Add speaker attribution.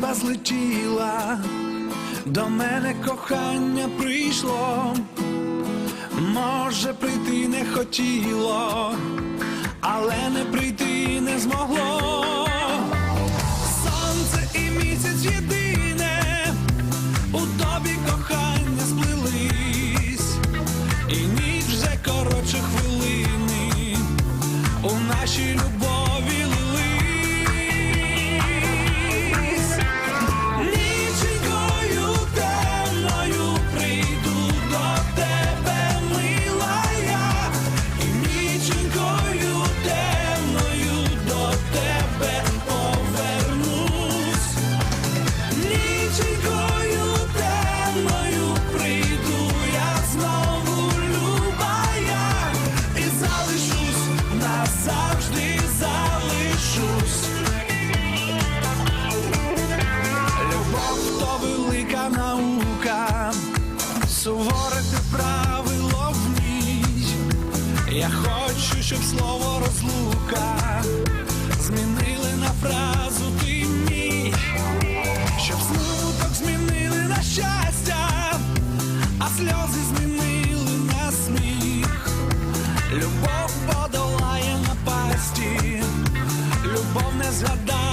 Speaker 1: зоря злетіла, до мене кохання прийшло, може прийти не хотіло, але не прийти не змогло. Сонце і місяць єдине, у тобі кохання сплелись, і ніч вже коротше хвилини, у нашій любові суворити правило в ній. Я хочу, щоб слово розлука змінили на фразу ти мій, щоб смуток змінили на щастя, а сльози змінили на сміх. Любов подолає напасті, любов не згадає.